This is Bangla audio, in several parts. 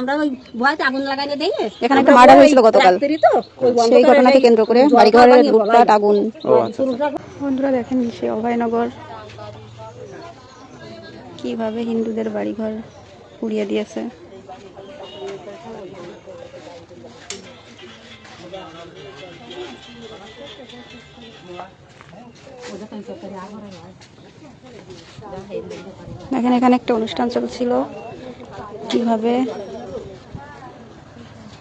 আমরা ওই ভয়তে আগুন লাগাইলে দেই এখানে একটা মার্ডার হয়েছিল গতকাল। সেই ঘটনাকে কেন্দ্র করে বাড়িঘরের লুটপাট আগুন। বন্ধুরা দেখেন সে অভয়নগর। কীভাবে হিন্দুদের বাড়িঘর পুড়িয়ে দিয়েছে। দেখেন এখানে একটা অনুষ্ঠান চলছিল। কীভাবে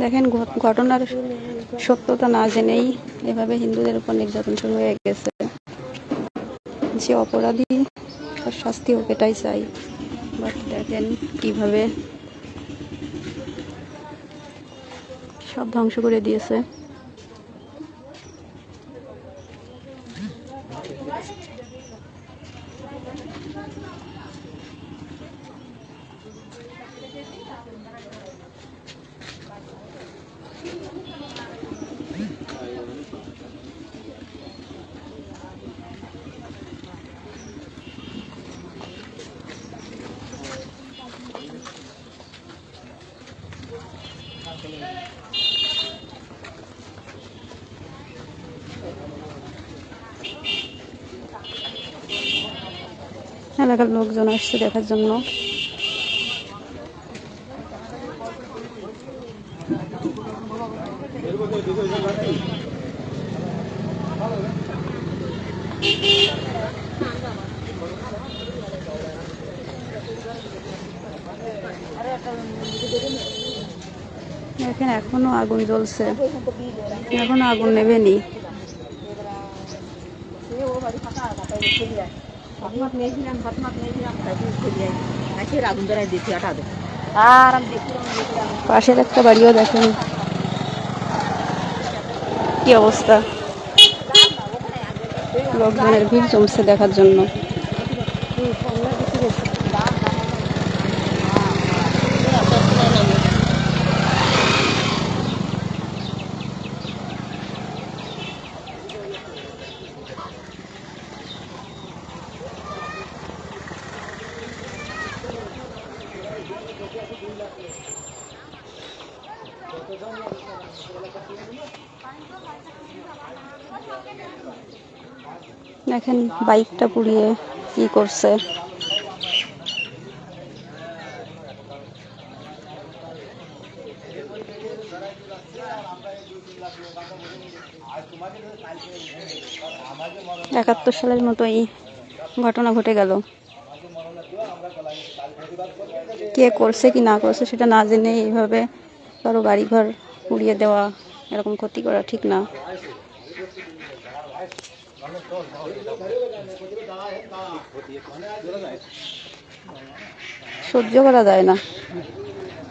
দেখেন ঘট- ঘটনার সত্যতা না জেনেই এভাবে হিন্দুদের উপর নির্যাতন শুরু হয়ে গেছে। যে অপরাধী তার শাস্তি এটাই চাই। বাট দেখেন কীভাবে সব ধ্বংস করে দিয়েছে। এলাকার লোকজন আসছে দেখার জন্য। দেখেন এখনও আগুন জ্বলছে। এখনও আগুন নেবেনি নিয়েছিলাম নিয়েছিলাম আগুন আর আমি পাশের একটা বাড়িও দেখেন। কি অবস্থা? লোকজনের ভিড় জমছে দেখার জন্য। দেখেন বাইকটা পুড়িয়ে কি করছে। একাত্তর সালের মতো এই ঘটনা ঘটে গেল। কে করছে কি না করছে সেটা না জেনে এইভাবে কারও বাড়িঘর পুড়িয়ে দেওয়া এরকম ক্ষতি করা ঠিক না। সহ্য করা যায় না।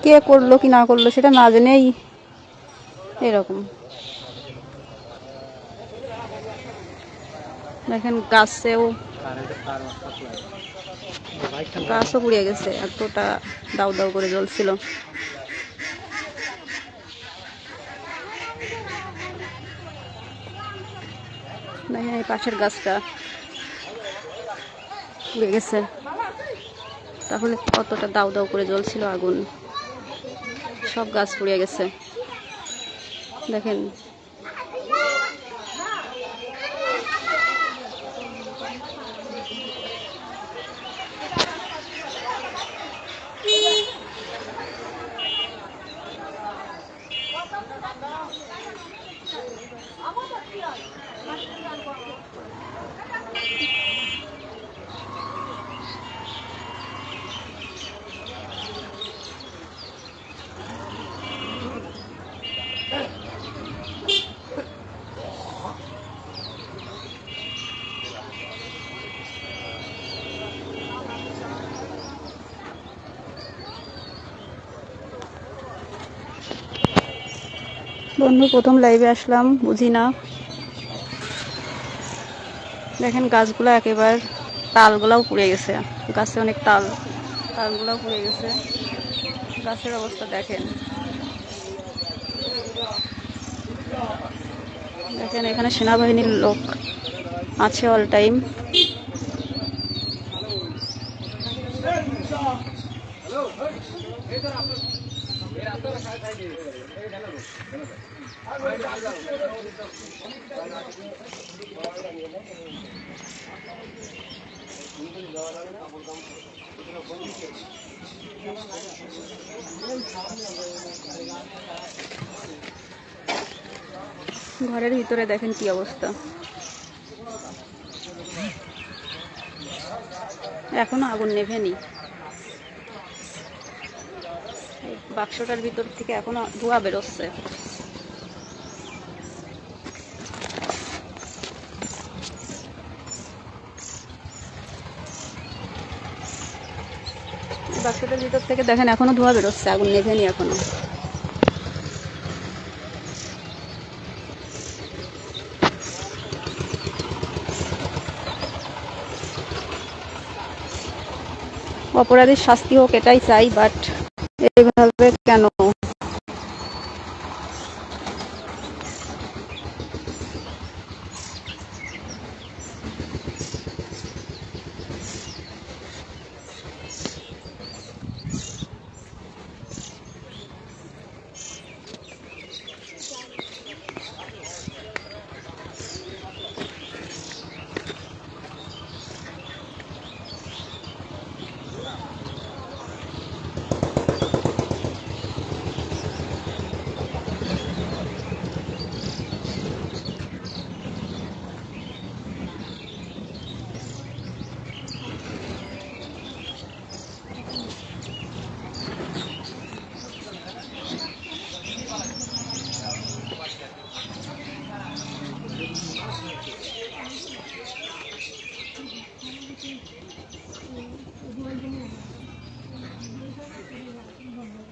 কে করল, কি না করল, সেটা না জেনেই এরকম। দেখেন গাছেও গাছও পুড়িয়ে গেছে, এতটা দাউ দাউ করে জ্বলছিল। দেখেন এই পাশের গাছটা পুড়ে গেছে। তাহলে কতটা দাউ দাউ করে জ্বলছিল আগুন। সব গাছ পুড়িয়ে গেছে। দেখেন বন্ধু, প্রথম লাইভে আসলাম, বুঝি না। দেখেন গাছগুলো একেবারে তালগুলাও পুড়ে গেছে। গাছে অনেক তাল, তালগুলাও পুড়ে গেছে। গাছের অবস্থা দেখেন। দেখেন, এখানে সেনাবাহিনীর লোক আছে অল টাইম ঘরের ভিতরে দেখেন কি অবস্থা। এখনও আগুন নেভেনি। বাক্সটার ভিতর থেকে এখনও ধোঁয়া বেরোচ্ছে এই বাক্সটার ভিতর থেকে দেখেন এখনও ধোয়া বেরোচ্ছে, আগুন নেভেনি এখনও। অপরাধীর শাস্তি হোক এটাই চাই বাট এইভাবে কেন?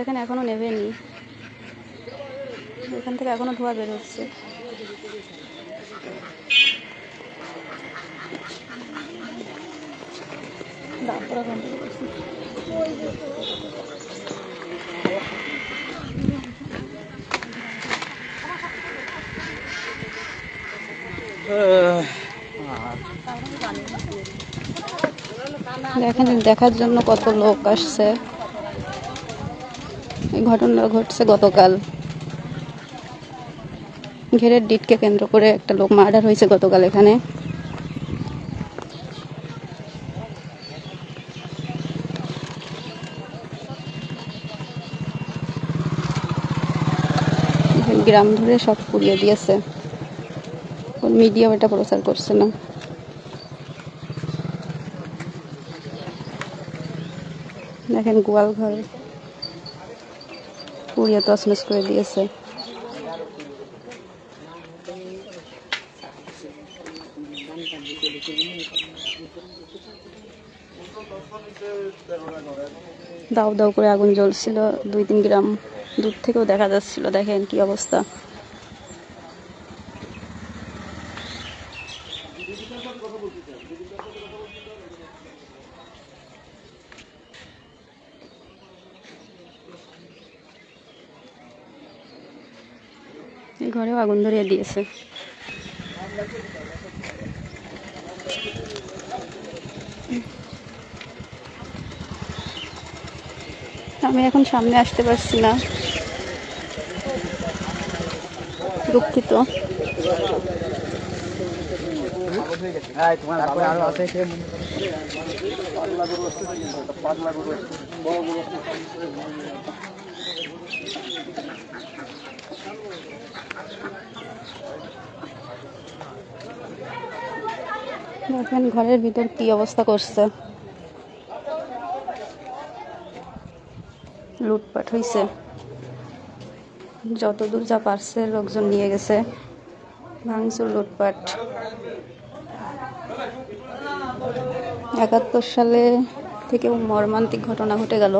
দেখেন এখনও নেভেনি। এখান থেকে এখনও ধোঁয়া বেরোচ্ছে। দেখেন দেখার জন্য কত লোক আসছে। এই ঘটনা ঘটছে গতকাল। ঘেরের ডিটকে কেন্দ্র করে একটা লোক মার্ডার হয়েছে গতকাল এখানে। গ্রাম ধরে সব পুড়িয়ে দিয়েছে। মিডিয়া এটা প্রচার করছে না। দেখেন গোয়াল ঘর পুড়িয়ে তছনছ করে দিয়েছে দাও দাও করে আগুন জ্বলছিল, দুই তিন গ্রাম দূর থেকেও দেখা যাচ্ছিল, দেখেন কি অবস্থা। আগুন ধরিয়ে দিয়েছে। আমি এখন সামনে আসতে পারছি না। দুঃখিত। দেখেন ঘরের ভিতর কি অবস্থা করছে? লুটপাট হয়েছে যতদূর যা পারছে লোকজন নিয়ে গেছে। ভাঙচুর, লুটপাট। একাত্তর সালে থেকেও মর্মান্তিক ঘটনা ঘটে গেল।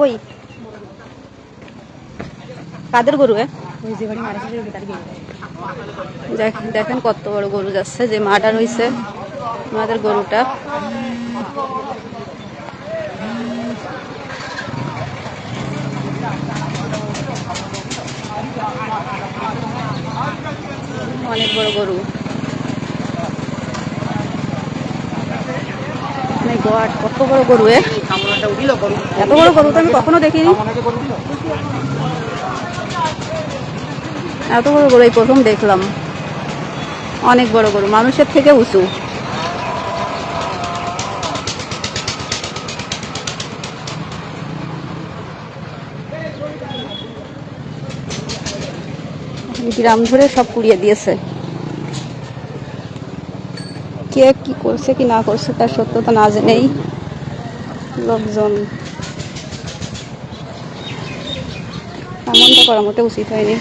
কই? কাদের গরু দেখেন কত বড় গরু যাচ্ছে, যে মার্ডার হয়েছে আমাদের গরুটা। অনেক বড় গরু। My God, কত বড় গরু এত বড় গরু তো আমি কখনো দেখিনি। এত বড় গরু এই প্রথম দেখলাম। অনেক বড় গরু মানুষের থেকে উঁচু। গ্রাম ধরে সব পুড়িয়ে দিয়েছে। কে কি করছে, কি না করছে তার সত্যতা না জেনেই লোকজন এমনটা করা মোটে উচিত হয়নি।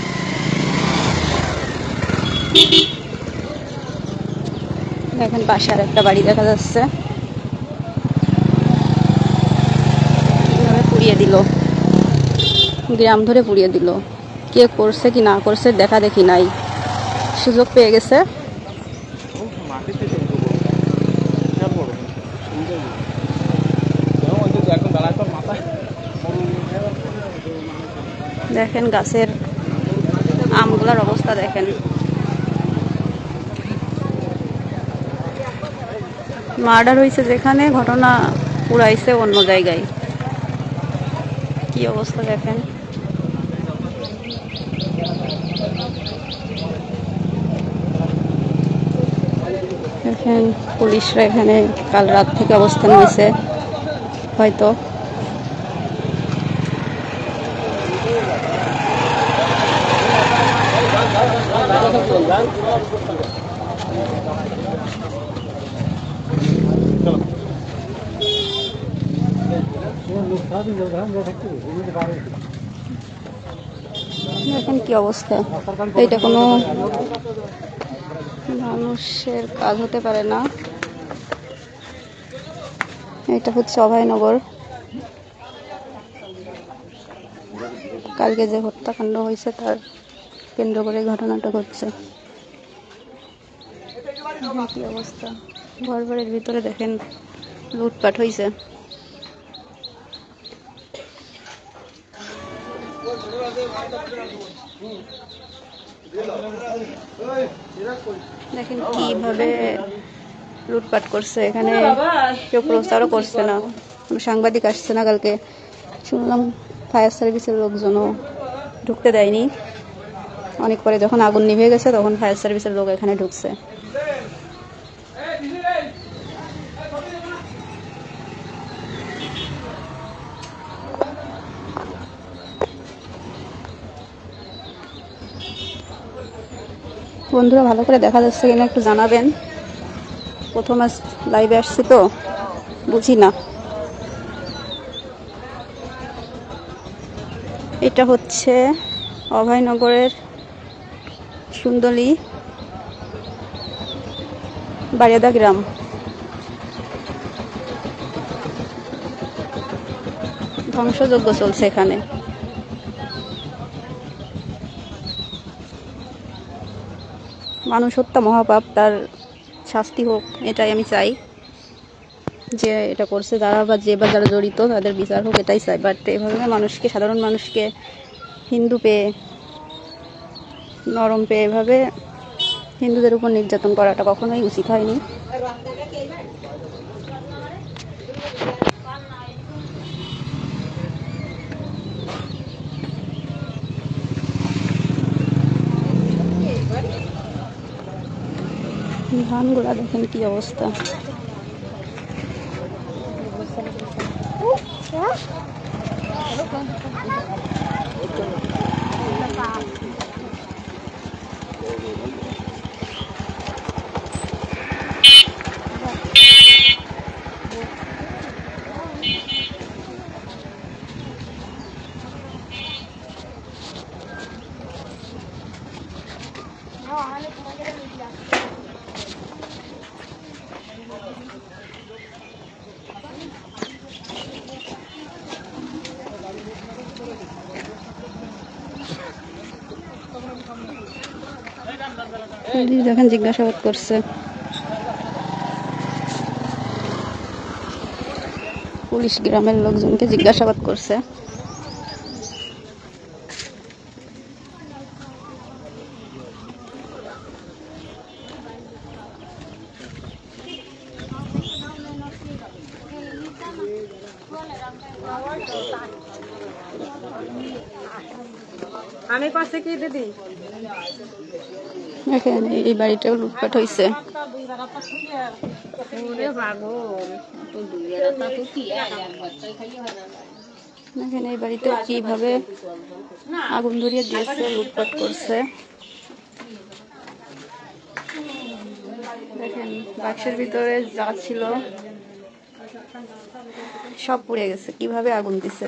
এখন পাশে আর একটা বাড়ি দেখা যাচ্ছে। পুড়িয়ে দিল? গ্রাম ধরে পুড়িয়ে দিল। কে করছে, কি না করছে দেখা দেখি নাই। সুযোগ পেয়ে গেছে মাটিতে বিশাল বড় এখন দাঁড়ায় তোর মাথায় দেখেন গাছের আমগুলার অবস্থা দেখেন। মার্ডার হয়েছে যেখানে, ঘটনা পুরাইছে অন্য জায়গায়। কি অবস্থা দেখেন। দেখেন, পুলিশরা এখানে কাল রাত থেকে অবস্থান নিয়েছে, হয়তো। দেখেন কি অবস্থা? এটা কোনো মানুষের কাজ হতে পারে না। এটা হচ্ছে অভয়নগর। কালকে যে হত্যাকাণ্ড হয়েছে, তার কেন্দ্র করে ঘটনাটা ঘটছে। কি অবস্থা? ঘর বাড়ির ভিতরে দেখেন, লুটপাট হয়েছে দেখেন কীভাবে লুটপাট করছে, এখানে কেউ প্রচারও করছে না। সাংবাদিক আসছে না কালকে। শুনলাম ফায়ার সার্ভিসের লোকজনও ঢুকতে দেয়নি। অনেক পরে যখন আগুন নিভে গেছে, তখন ফায়ার সার্ভিসের লোক এখানে ঢুকছে। বন্ধুরা, ভালো করে দেখা যাচ্ছে কিনা একটু জানাবেন। প্রথম লাইভে আসছি তো, বুঝি না। এটা হচ্ছে অভয়নগরের সুন্দরী বারিয়াদা গ্রাম। ধ্বংসযজ্ঞ চলছে এখানে। মানুষ হত্যা মহাপাপ তার শাস্তি হোক, এটাই আমি চাই। যে এটা করছে যারা বা যে বা যারা জড়িত, তাদের বিচার হোক, এটাই চাই। বাট এভাবে মানুষকে, সাধারণ মানুষকে হিন্দু পেয়ে, নরম পেয়ে এভাবে হিন্দুদের উপর নির্যাতন করাটা কখনোই উচিত হয়নি। ধানগুলা দেখেন কি অবস্থা। পুলিশ দেখেন জিজ্ঞাসাবাদ করছে। পুলিশ গ্রামের লোকজনকে জিজ্ঞাসাবাদ করছে। আমি পাশে কি দিদি? দেখেন এই বাড়িটাও লুটপাট হয়েছে দেখেন এই বাড়িতে কীভাবে আগুন ধরিয়ে দিয়েছে, লুটপাট করছে। দেখেন, বাক্সের ভিতরে যা ছিল সব পুড়ে গেছে, কীভাবে আগুন দিছে।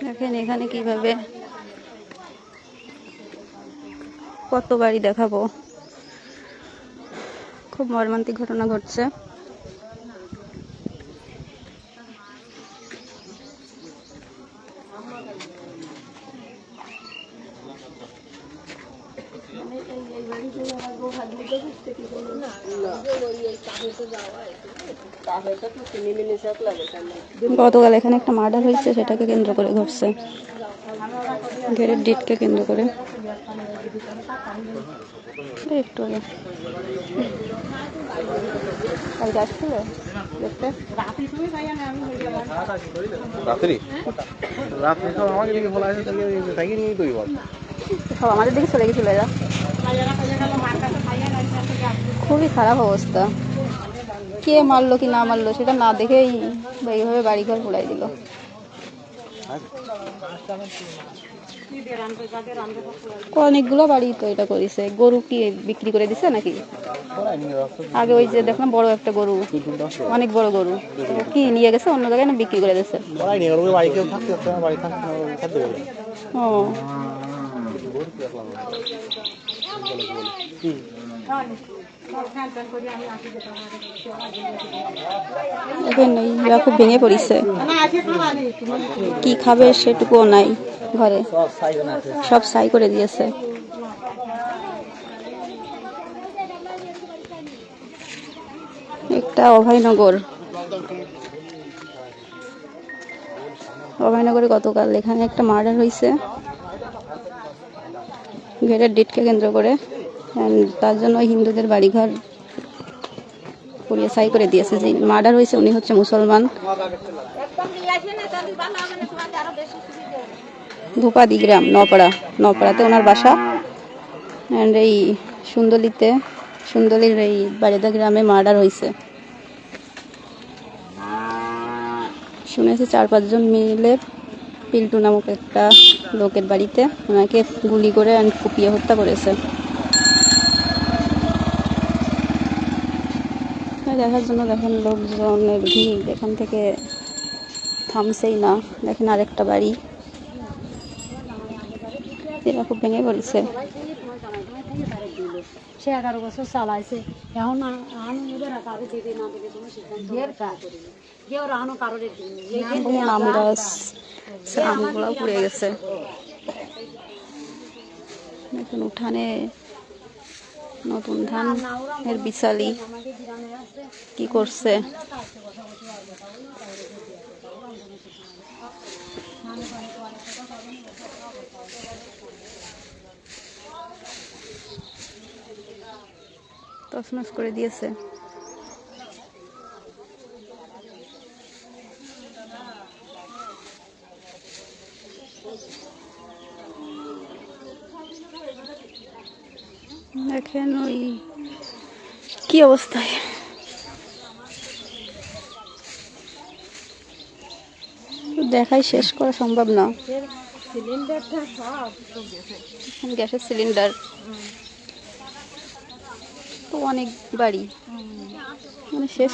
দেখেন এখানে কীভাবে কত বাড়ি দেখাবো। খুব মর্মান্তিক ঘটনা ঘটছে। গতকাল এখানে একটা মার্ডার হয়েছে সেটাকে কেন্দ্র করে ঘটছে। ঘেরের ডিটকে কেন্দ্র করে। একটু আগে। কালকে আসছিল? দেখতে? রাত্রি? রাত্রি সব আমাকে দিকে বলা আছে তাকে তাকে নিয়ে তুই বল সব আমাদের দিকে চলে গেছিল এরা। খুবই খারাপ অবস্থা। কে মারলো কি না মারলো সেটা না দেখেই এইভাবে বাড়িঘর পুড়াই দিল। অনেকগুলো বাড়ি তো এটা করেছে। গরু কি বিক্রি করে দিছে নাকি? আগে ওই যে দেখলাম বড় একটা গরু, অনেক বড় গরু। কি, নিয়ে গেছে অন্য জায়গায় না বিক্রি করে দিছে? নিয়ে দেখেন খুব ভেঙে পড়িছে। কি খাবে সেটুকুও নাই ঘরে। সব সাই করে দিয়েছে। একটা অভয়নগর। অভয়নগরে গতকাল এখানে একটা মার্ডার হয়েছে। ঘেরের ডেটকে কেন্দ্র করে। তার জন্য হিন্দুদের বাড়িঘর পুড়িয়ে সাই করে দিয়েছে। যে মার্ডার হয়েছে উনি হচ্ছে মুসলমান। ধূপাদি গ্রাম নপাড়া নপাড়াতে ওনার বাসা। অ্যান্ড এই সুন্দলিতে, সুন্দলির এই বাড়িদা গ্রামে মার্ডার হয়েছে। শুনেছি চার পাঁচজন মিলে পিল্টু নামক একটা লোকের বাড়িতে ওনাকে গুলি করে অ্যান্ড কুপিয়ে হত্যা করেছে। দেখার জন্য দেখেন লোকজনের ভিড় এখান থেকে থামছেই না। দেখেন আরেকটা বাড়ি। এরা খুব ভেঙে পড়েছে। সে এগারো বছর চালাইছে। এখন আনো ওদের কারও দেবে না দেবে কোনো সিদ্ধান্ত কেউ আনো কারোর আম গাছ সে আমগুলো পুড়ে গেছে। দেখুন উঠানে নতুন ধান এর বিশালি কি করছে? তছনছ করে দিয়েছে। দেখেন ওই কি অবস্থায়? দেখাই শেষ করা সম্ভব না। গ্যাসের সিলিন্ডার। তো অনেক বাড়ি। মানে শেষ।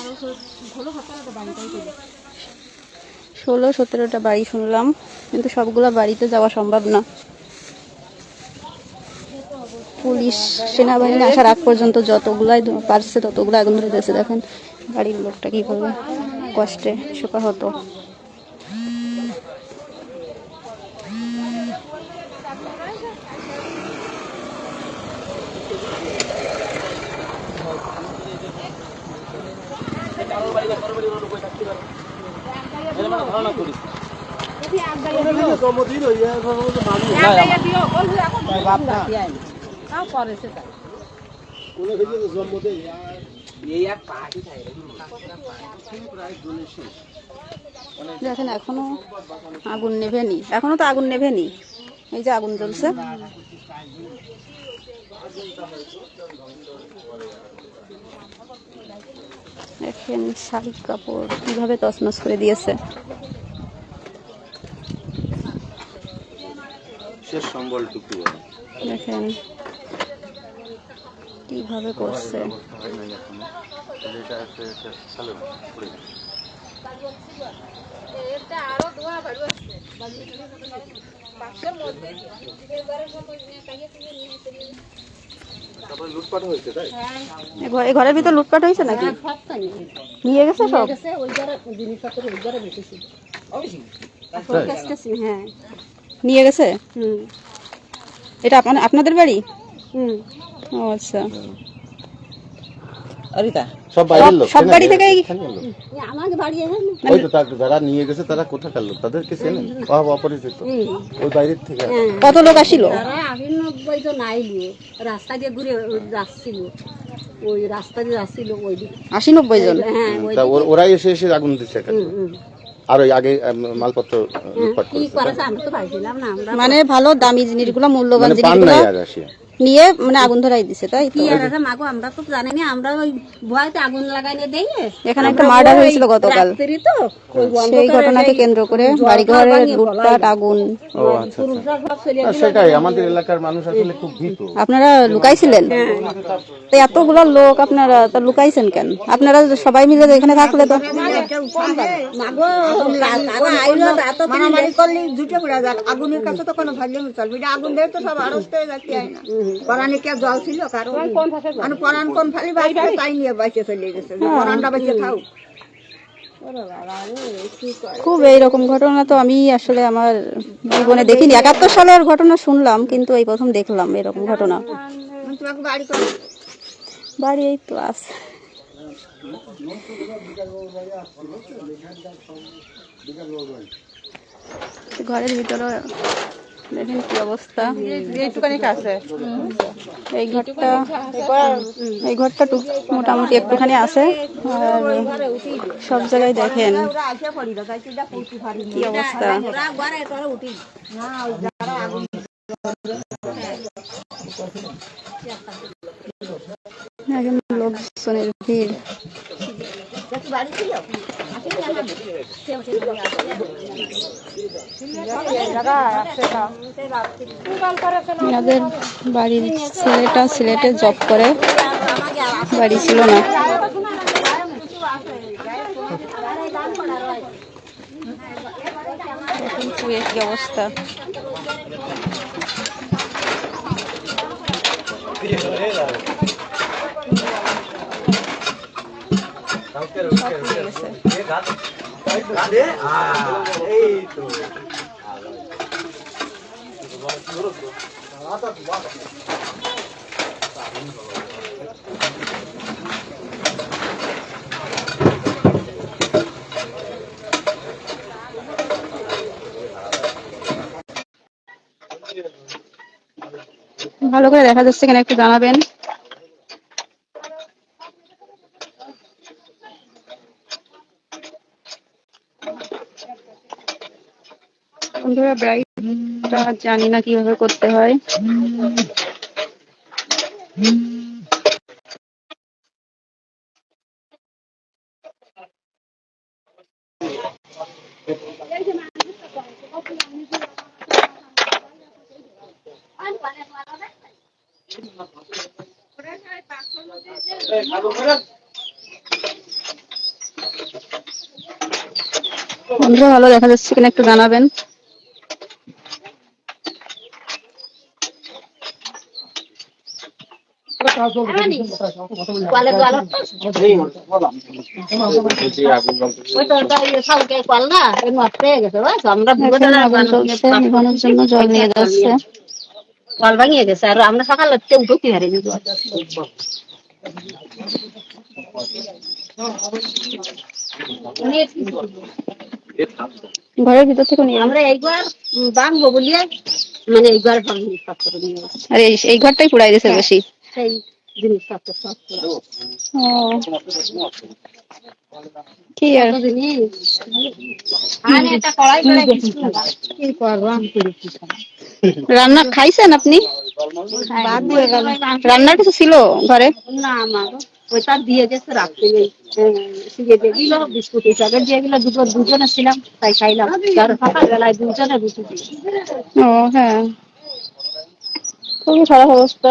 ষোলো, সতেরোটা বাড়ি শুনলাম, কিন্তু সবগুলো বাড়িতে যাওয়া সম্ভব না। পুলিশ সেনাবাহিনী আসার আগ পর্যন্ত যতগুলাই পারছে ততগুলো আগুন ধরে দিয়েছে দেখেন, বাড়ির লোকটা কি করবে? কষ্টে শোকা হতো দেখেন এখনও আগুন নেভেনি। এখনও তো আগুন নেভেনি। এই যে আগুন জ্বলছে। দেখেন শাড়ি কাপড় কীভাবে তছনছ করে দিয়েছে। দেখেন কীভাবে করছে? ঘরের ভিতর লুটপাট হয়েছে নাকি? নিয়ে গেছে সব? জিনিসপত্র ওই যারা বেঁচেছিল হ্যাঁ। নিয়ে গেছে? হুম। এটা আপনাদের বাড়ি? হুম। ও আচ্ছা। সব বাইরের লোক সব বাড়ি থেকেই আমাকে বাড়ি এখানে ওই তো যারা নিয়ে গেছে তারা কোথাকার লোক? তাদেরকে চেনেন অভাব অপরিচিত ওই বাইরের থেকে কত লোক আসিল? তারা আগে নব্বই জন আইলো। রাস্তা দিয়ে ঘুরে যাচ্ছিল। ওই রাস্তা দিয়ে যাচ্ছিল ওই আশি নব্বই জন? হ্যাঁ ওই তা ওর- ওরাই এসে এসে আগুন দিচ্ছে। আর ওই আগে মালপত্র মানে ভালো দামি জিনিসগুলো মূল্যবান মানে জিনিসগুলো আসিয়া নিয়ে মানে আগুন ধরাই দিছে তাই তো? কি আর আছে মাগো আমরা তো জানি না আমরা ওই ভয়তে আগুন লাগাইনে দেই এখানে একটা মার্ডার হয়েছিল গতকাল। তো সেই ঘটনাকে কেন্দ্র করে বাড়িঘরে লুটপাট আগুন। ও আচ্ছা আচ্ছা। সেটাই আমাদের এলাকার মানুষ আসলে খুব ভীত। আপনারা লুকাইছিলেন? তো এতগুলো লোক আপনারা তা লুকাইছেন কেন? আপনারা সবাই মিলে এখানে থাকলে তো। মাগো তারা আইলো এত মারামারি করলে জুটে পড়ে যাক। আগুনের কাছে তো কোনো ভাগ্য চলবে। আগুন দিয়ে তো সব আড়স্ত হয়ে যাচ্ছে হয় না পরানে কে জল ছিল? কারও মানে পরান কোন ফালি তাই নিয়ে চলে গেছে। পরানটা খাও খুব এইরকম ঘটনা তো আমি আসলে আমার জীবনে দেখিনি। একাত্তর সালের ঘটনা শুনলাম কিন্তু এই প্রথম দেখলাম এরকম ঘটনা। বাড়ি বাড়ি এই তো আছে ঘরের ভিতরে দেখেন কি অবস্থা? এই ঘরটা এই ঘরটা টুক মোটামুটি একটুখানি আছে। আর সব জায়গায় দেখেন কি অবস্থা। লোকজনের ভিড়। আমাদের বাড়ির ছেলেটা সিলেটে জব করে। বাড়ি ছিল না। অবস্থা সব পুড়ে গেছে ভালো করে দেখা যাচ্ছে কিনা একটু জানাবেন বন্ধুরা ব্রাইটটা জানি না কীভাবে করতে হয়। বন্ধুরা ভালো দেখা যাচ্ছে কিনা একটু জানাবেন আমরা এখন আগুন চলছে নিভানোর কল ভাঙিয়ে গেছে আর আমরা সকালে উঠো কি হারিয়ে ঘরের ভিতর থেকে নিয়ে আমরা এইবার বাঁধবো বলিয়ে মানে এইবার এসেছি। আর, এই ঘরটাই পুড়াই দিয়েছে বেশি সেই জিনিসপত্র সব পুরো। ও কি আর জিনিস আর এটা কড়াই কড়াই কিছু না। কি করব আমি করে কি খাব? রান্না খাইছেন আপনি বাদ দিয়ে গেল রান্নার কিছু ছিল ঘরে না আমার ওইটা দিয়ে গেছে রাখতে নেই সিজে দিয়ে দিল বিস্কুট হিসাবে দিয়ে দিল দুটো দুজনে ছিলাম তাই খাইলাম আর সকালবেলায় দুজনে রুটি দিয়ে ও হ্যাঁ খুবই খারাপ অবস্থা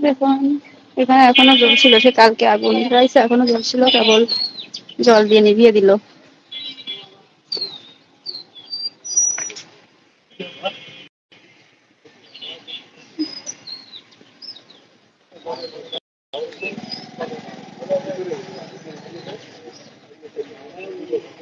দেখুন, এখানে এখনও জ্বলছিল, সে কালকে আগুন ধরাইছে এখনও জ্বলছিল, কেবল জল দিয়ে নিভিয়ে দিল।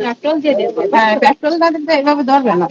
পেট্রোল দিয়ে দেবো হ্যাঁ পেট্রোল না দিলে এভাবে ধরবে না।